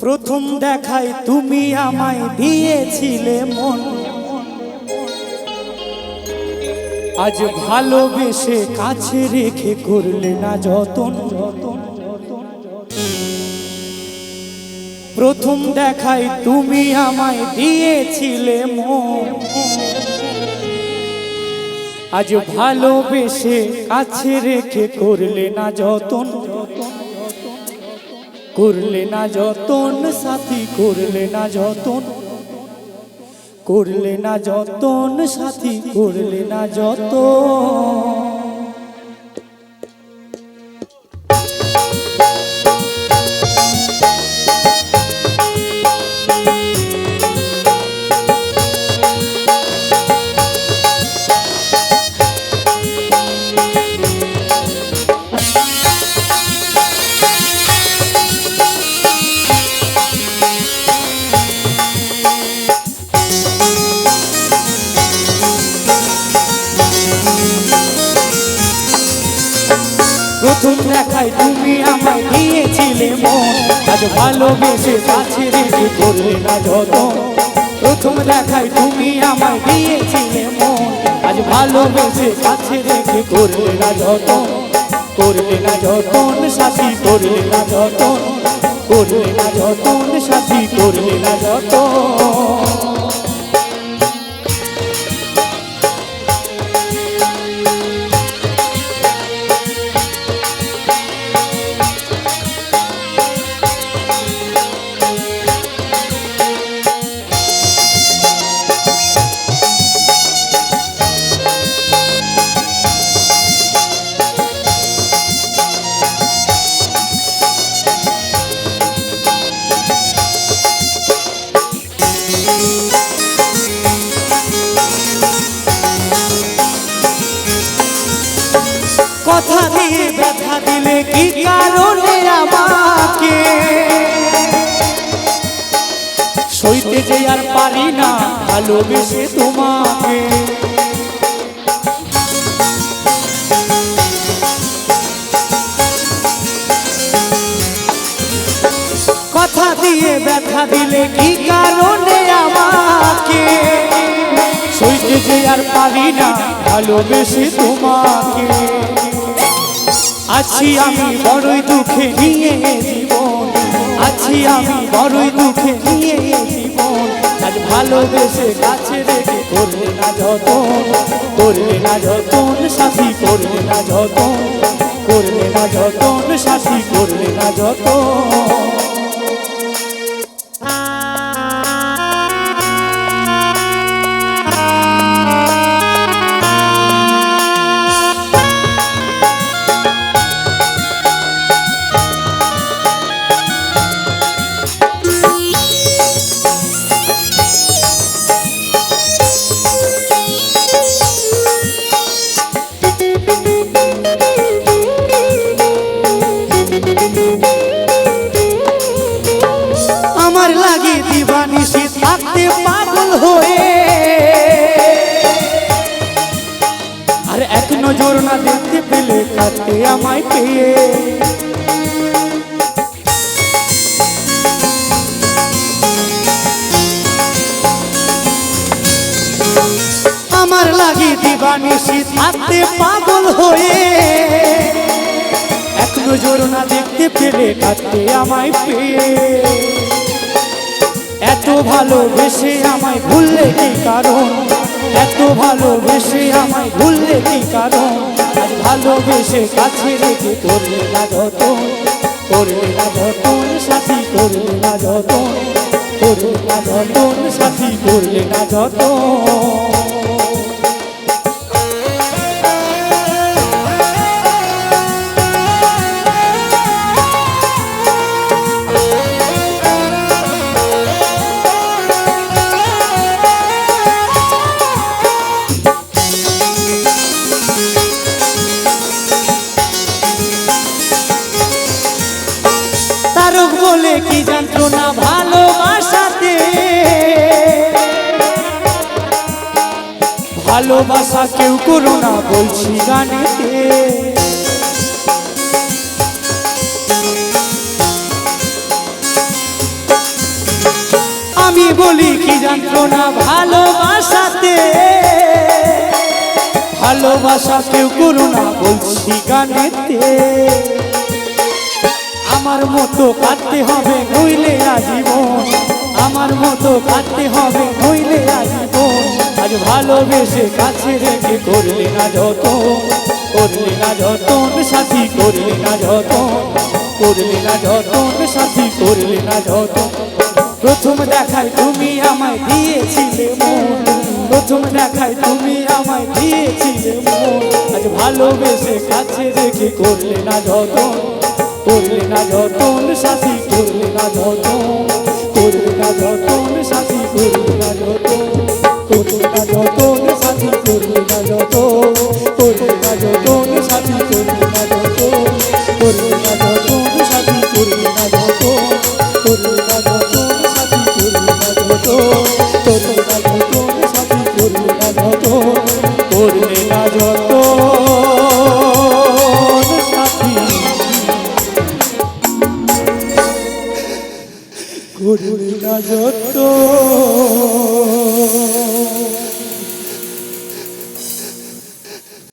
প্রথম দেখায় তুমি আমায় দিয়েছিলে মন। আজ ভালোবেসে কাছে রেখে করলে না যতন। যতন প্রথম দেখায় তুমি আমায় দিয়েছিলে মন। আজ ভালোবেসে কাছে রেখে করলে না যতন। করলে না যতন সাথী করলে না যতন। করলে না যতন সাথী করলে না যতন। আজ ভালোবেসে কাছে রেখে করলে না যত প্রথম দেখায় তুমি আমায় দিয়েছিলে মন। আজ ভালোবেসে কাছে রেখে করলে না যত করলে না যতন, সাথী করলে না যতন। কি কারণে আমাকে? সইতে যে আর পারি না, ভালোবেসে তোমাকে। কথা দিয়ে ব্যথা দিলে কি কারণে আমাকে? সইতে যে আর পারি না, ভালোবেসে তোমাকে। আছি আমি বড়ই দুঃখে নিয়ে জীবন। আছি আমি বড়ই দুঃখে নিয়ে জীবন। আজ ভালোবেসে কাছে রেখে করলে না যতন, করলে না যতন সাথী, করলে না যতন, করলে না যতন সাথী, করলে না যতন। আমার লাগে দিবানিসি থাকতে পাগল হয়ে। আর এক নজর না দেখতে পেলে কাটতে আমায় পেয়ে। আমার লাগে দিবানিসি থাকতে পাগল হয়ে। এক নজর না দেখতে পেলে কাটতে আমায় পেয়ে। এত ভালোবেসে আমায় ভুললে কি কারণ? এত ভালোবেসে আমায় ভুললে কি কারণ? আজ ভালোবেসে কাছে রেখে করলে না যত করলে না যতন, সাথী করলে না যতন, করলে না যতন, সাথী করলে না যতন। কি না ভালোবাসাতে? ভালোবাসা কেউ করো না, বলছি গানেতে। আমি বলি কি যন্ত্রণা ভালোবাসাতে? ভালোবাসা কেউ করো না, বলছি গানেতে। আমার মতো কাটতে হবে, নইলে আজীবন আমার মতো কাটতে হবে, নইলে আজীবন আজ ভালোবেসে কাছে রেখে করলে না যত করলে না যতন, সাথী করলে না যত করলে না যতন, সাথী করলে না যত প্রথম দেখায় তুমি আমায় দিয়েছিলে প্রথম দেখায় তুমি আমায় দিয়েছিলে আজ ভালোবেসে কাছে রেখে করলে না যতন করলে না যতন সাথী করলে না যতন করলে না যতন সাথী করলে না যতন করলে না যতন সাথী করলে না যতন করলে না যতন সাথী করলে না যতন করলে না যতন সাথী করলে না যতন করলে না করলে না